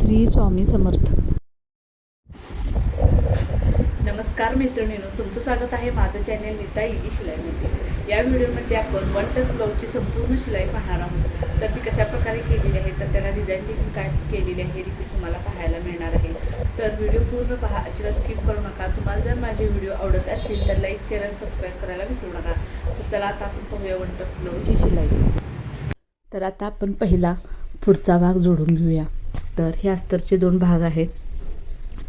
श्री स्वामी समर्थ. नमस्कार मैत्रिणीनो तुमचं स्वागत आहे माझं चॅनल नीता इजी शिलाईमध्ये. या व्हिडिओमध्ये आपण वन टच ब्लाऊजची संपूर्ण शिलाई पाहणार आहोत. तर ती कशा प्रकारे केलेली आहे तर त्याला डिझाईन देखील काय केलेली आहे ती देखील तुम्हाला पाहायला मिळणार आहे. तर व्हिडिओ पूर्ण पहा अजिबात स्किप करू नका. तुम्हाला जर माझे व्हिडिओ आवडत असतील तर लाईक शेअर आणि सबस्क्राईब करायला विसरू नका. तर चला आता आपण पाहूया वन टच ब्लाऊजची शिलाई. तर आता आपण पहिला पुढचा भाग जोडून घेऊया. तर हे अस्तरचे दोन भाग आहेत.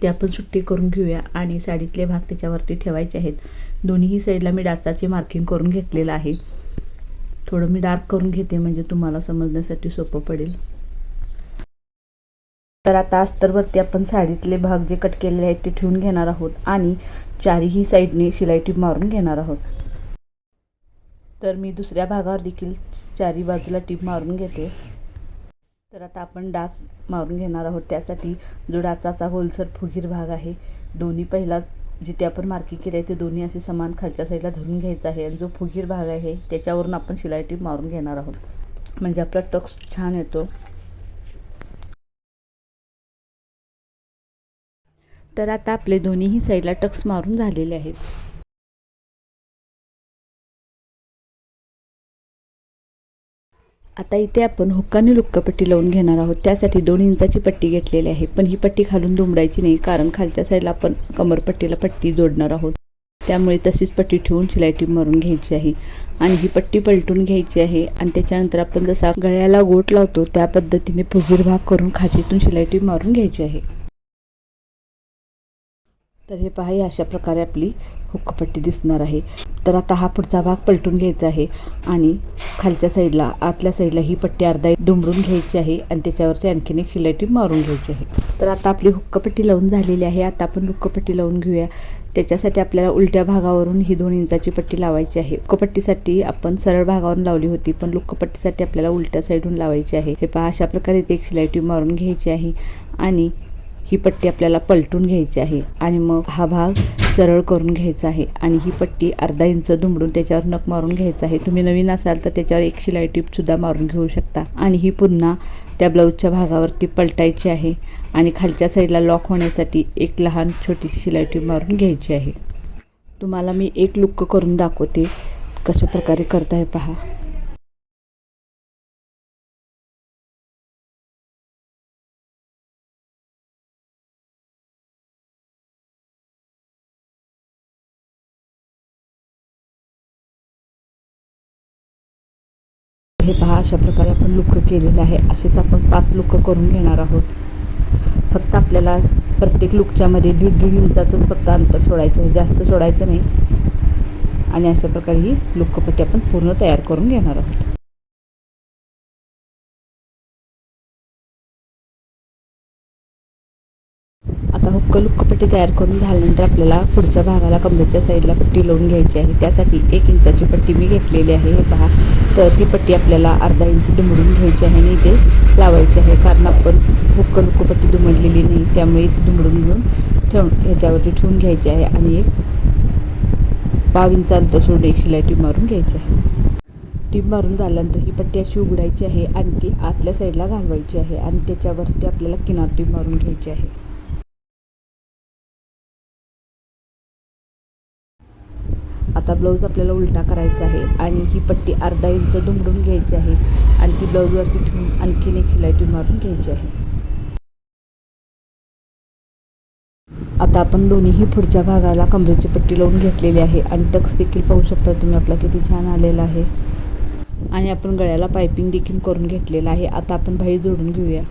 ते आपण सुट्टी करून घेऊया आणि साडीतले भाग त्याच्यावरती ठेवायचे आहेत. दोन्हीही साईडला मी डाचाचे मार्किंग करून घेतलेलं आहे. थोडं मी डार्क करून घेते म्हणजे तुम्हाला समजण्यासाठी सोपं पडेल. तर आता अस्तरवरती आपण साडीतले भाग जे कट केलेले आहेत ते ठेवून घेणार आहोत आणि चारीही साईडने शिलाई टीप मारून घेणार आहोत. तर मी दुसऱ्या भागावर देखील चारी बाजूला टीप मारून घेते. तर आता आपण डास मारून घेणार आहोत. त्यासाठी जो डाचाचा होलसर फुगीर भाग आहे दोन्ही पहिला जिथे आपण मार्किंग केली आहे ते दोन्ही असे समान खालच्या साईडला धरून घ्यायचा आहे. आणि जो फुगीर भाग आहे त्याच्यावरून आपण शिलाई टीप मारून घेणार आहोत. म्हणजे आपला टक्स छान येतो. तर आता आपले दोन्हीही साईडला टक्स मारून झालेले आहेत. आता इथे आपण हुक्काने लुक्कपट्टी लावून घेणार आहोत. त्यासाठी दोन इंचाची पट्टी घेतलेली आहे. पण ही पट्टी खालून दुमडायची नाही कारण खालच्या साईडला आपण कमरपट्टीला पट्टी जोडणार आहोत. त्यामुळे तशीच पट्टी ठेवून शिलाई टीप मारून घ्यायची आहे. आणि ही पट्टी पलटून घ्यायची आहे. आणि त्याच्यानंतर आपण जसा गळ्याला गोट लावतो त्या पद्धतीने फुगीर भाग करून खाचीतून शिलाई टीप मारून घ्यायची आहे. तर हे पहा या अशा प्रकारे आपली हुक्कपट्टी दिसणार आहे. तर आता हा पुढचा भाग पलटून घ्यायचा आहे आणि खालच्या साईडला आतल्या साईडला ही पट्टी अर्धा एक दुमडून घ्यायची आहे आणि त्याच्यावरती आणखीन एक शिलाटी मारून घ्यायची आहे. तर आता आपली हुक्कपट्टी लावून झालेली आहे. आता आपण हुक्कपट्टी लावून घेऊया. त्याच्यासाठी आपल्याला उलट्या भागावरून ही दोन इंचाची पट्टी लावायची आहे. हुक्कपट्टीसाठी आपण सरळ भागावरून लावली होती पण लुक्कपट्टीसाठी आपल्याला उलट्या साईडून लावायची आहे. हे पहा अशा प्रकारे ते एक शिलाटी मारून घ्यायची आहे आणि ही पट्टी आपल्याला पलटून घ्यायची आहे आणि मग हा भाग सरळ करून घ्यायचा आहे आणि ही पट्टी अर्धा इंच दुमडून त्याच्यावर नख मारून घ्यायचा आहे. तुम्ही नवीन असाल तर त्याच्यावर एक शिलाई टीपसुद्धा मारून घेऊ शकता. आणि ही पुन्हा त्या ब्लाऊजच्या भागावरती पलटायची आहे आणि खालच्या साईडला लॉक होण्यासाठी एक लहान छोटीशी शिलाई टिप मारून घ्यायची आहे. तुम्हाला मी एक लुक्क करून दाखवते कशा प्रकारे करताय पहा. हे पहा अशा प्रकारे आपण लुक केलेलं आहे. असेच आपण पाच लुक करून घेणार आहोत. फक्त आपल्याला प्रत्येक लुकच्यामध्ये दीड दीड इंचाचंच फक्त अंतर सोडायचं आहे. जास्त सोडायचं नाही. आणि अशा प्रकारे ही लुक्कपट्टी आपण पूर्ण तयार करून घेणार आहोत. आता हुक्क लुक्कपट्टी तयार करून झाल्यानंतर आपल्याला पुढच्या भागाला कमरेच्या साईडला पट्टी लावून घ्यायची आहे. त्यासाठी एक इंचाची पट्टी मी घेतलेली आहे. हे पहा. तर ही पट्टी आपल्याला अर्धा इंच दुमडून घ्यायची आहे आणि इथे लावायची आहे. कारण आपण हुक्क लुक्कपट्टी दुमडलेली नाही त्यामुळे इथे दुमडून घेऊन ठेवून ह्याच्यावरती ठेवून घ्यायची आहे आणि एक पाव इंच अंतर सोडून एक शिलाई टीप मारून घ्यायची आहे. टीप मारून झाल्यानंतर ही पट्टी अशी उघडायची आहे आणि ती आतल्या साईडला घालवायची आहे आणि त्याच्यावरती आपल्याला किनार टीप मारून घ्यायची आहे. आता ब्लाऊज आपल्याला उलटा करायचा आहे आणि ही पट्टी अर्धा इंच दुमडून घ्यायची आहे आणि ती ब्लाऊजवरती ठेवून आणखीन एक शिलाई टीप मारून घ्यायची आहे. आता आपण दोन्हीही पुढच्या भागाला कमरेची पट्टी लावून घेतलेली आहे आणि टक्स देखील पाहू शकता तुम्ही आपला किती छान आलेला आहे. आणि आपण गळ्याला पायपिंग देखील करून घेतलेलं आहे. आता आपण भाई जोडून घेऊया.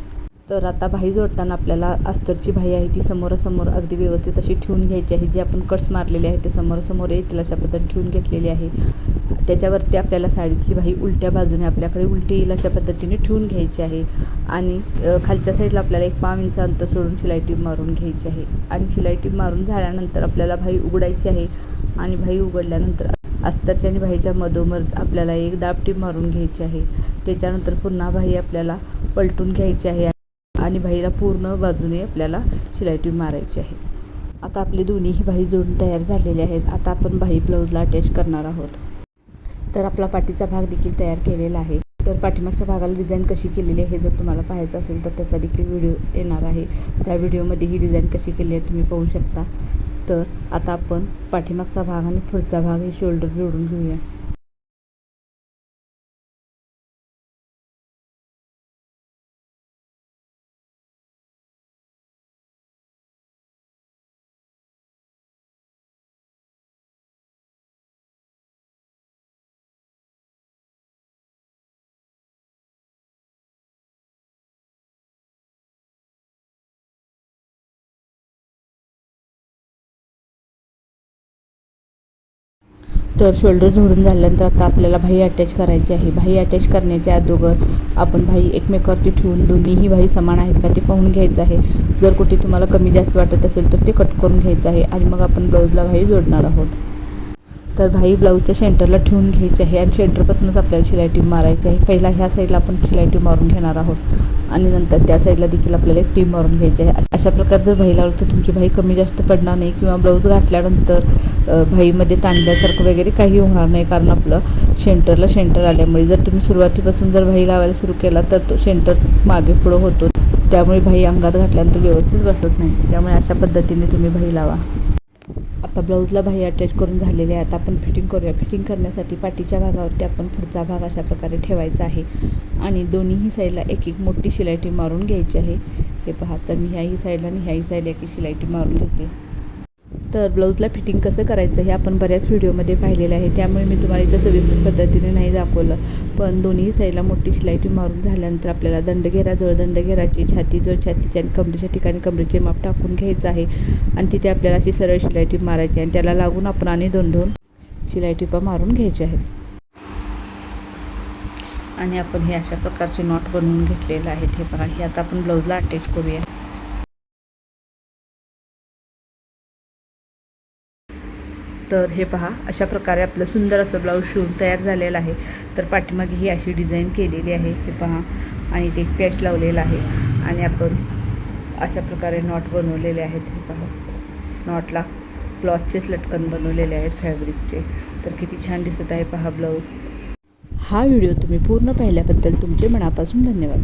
तर आता भाई जोडताना आपल्याला अस्तरची भाई आहे ती समोरासमोर अगदी व्यवस्थित अशी ठेवून घ्यायची आहे. जे आपण कट्स मारलेले आहे ते समोरासमोर येतील अशा पद्धतीने ठेवून घेतलेली आहे. त्याच्यावरती आपल्याला साडीतली भाई उलट्या बाजूने आपल्याकडे उलटी येईल अशा पद्धतीने ठेवून घ्यायची आहे. आणि खालच्या साईडला आपल्याला एक पाव इंच अंतर सोडून शिलाई टीप मारून घ्यायची आहे. आणि शिलाई टीप मारून झाल्यानंतर आपल्याला भाई उघडायची आहे. आणि भाई उघडल्यानंतर अस्तरच्या आणि भाईच्या मधोमध आपल्याला एक दाबटी मारून घ्यायची आहे. त्याच्यानंतर पुन्हा भाई आपल्याला पलटून घ्यायची आहे. आणि बाहीला पूर्ण बाजूने आपल्याला शिलाई मारायची आहे. आता आपले दोन्हीही बाही जोडून तयार झालेले आहेत. आता आपण बाही ब्लाऊजला अटॅच करणार आहोत. तर आपला पाठीचा भाग देखील तयार केलेला आहे. तर पाठीमागच्या भागाला डिझाईन कशी केलेली आहे हे जर तुम्हाला पाहायचं असेल तर त्याचा देखील व्हिडिओ येणार आहे. त्या व्हिडिओमध्ये ही डिझाईन कशी केली आहे तुम्ही पाहू शकता. तर आता आपण पाठीमागचा भाग आणि पुढचा भाग हे शोल्डर जोडून घेऊया. तर शोल्डर झोडून झाल्यानंतर आता आपल्याला भाई अटॅच करायची आहे. भाई अटॅच करण्याच्या अगोदर आपण भाई एकमेकावरती ठेवून दोन्हीही भाई समान आहेत का ते पाहून घ्यायचं आहे. जर कुठे तुम्हाला कमी जास्त वाटत असेल तर ते कट करून घ्यायचं आहे. आणि मग आपण ब्लाऊजला भाई जोडणार आहोत. तर भाई ब्लाऊजच्या सेंटरला ठेवून घ्यायची आहे आणि सेंटरपासूनच आपल्याला शिलाई टीप मारायची आहे. पहिला ह्या साईडला आपण शिलाई टीप मारून घेणार आहोत आणि नंतर त्या साईडला देखील आपल्याला एक टीप मारून घ्यायची आहे. अशा- अशा प्रकारे जर भाई लावलं तर तुमची भाई कमी जास्त पडणार नाही किंवा ब्लाऊज घातल्यानंतर भाईमध्ये ताणल्यासारखं वगैरे काही होणार नाही कारण आपलं सेंटरला सेंटर आल्यामुळे. जर तुम्ही सुरुवातीपासून जर भाई लावायला सुरू केला तर तो सेंटर मागे पुढं होतो. त्यामुळे भाई अंगात घातल्यानंतर व्यवस्थित बसत नाही. त्यामुळे अशा पद्धतीने तुम्ही भाई लावा. ब्लाऊजला भाई अटॅच करून झालेले आहे आता आपण फिटिंग करूया. फिटिंग करण्यासाठी पाठीच्या भागावरती आपण पुढचा भाग अशा प्रकारे ठेवायचा आहे. आणि दोन्हीही साईडला एक एक मोठी शिलाईटी मारून घ्यायची आहे. हे पहा तर मी ह्याही साईडला आणि ह्याही साईडला एक एक शिलाईटी मारून घेते. तर ब्लाऊजला फिटिंग कसं करायचं हे आपण बऱ्याच व्हिडिओमध्ये पाहिलेलं आहे. त्यामुळे मी तुम्हाला इथं सविस्तर पद्धतीने नाही दाखवलं. पण दोन्ही साईडला मोठी शिलाईटी मारून झाल्यानंतर आपल्याला दंडघेराजवळ दंडघेराची छातीजवळ छातीच्या आणि कमरेच्या ठिकाणी कमरेचे माप टाकून घ्यायचं आहे. आणि तिथे आपल्याला अशी सरळ शिलाई टीप मारायची आणि त्याला लागून आपण आणि दोन दोन शिलाई टिपा मारून घ्यायच्या आहेत. आणि आपण हे अशा प्रकारचे नॉट बनवून घेतलेलं आहेत. हे बघा हे आता आपण ब्लाऊजला अटॅच करूया. तर हे पहा अशा प्रकारे आपलं सुंदर असं ब्लाऊज शिवून तयार झालेलं आहे. तर पाठीमागे ही अशी डिझाईन केलेली आहे हे पहा. आणि ते पॅच लावलेलं आहे. आणि आपण अशा प्रकारे नॉट बनवलेले आहेत हे पहा. नॉटला क्लॉथचेच लटकन बनवलेले आहेत फॅब्रिकचे तर किती छान दिसत आहे पहा ब्लाऊज हा व्हिडिओ तुम्ही पूर्ण पाहिल्याबद्दल तुमचे मनापासून धन्यवाद.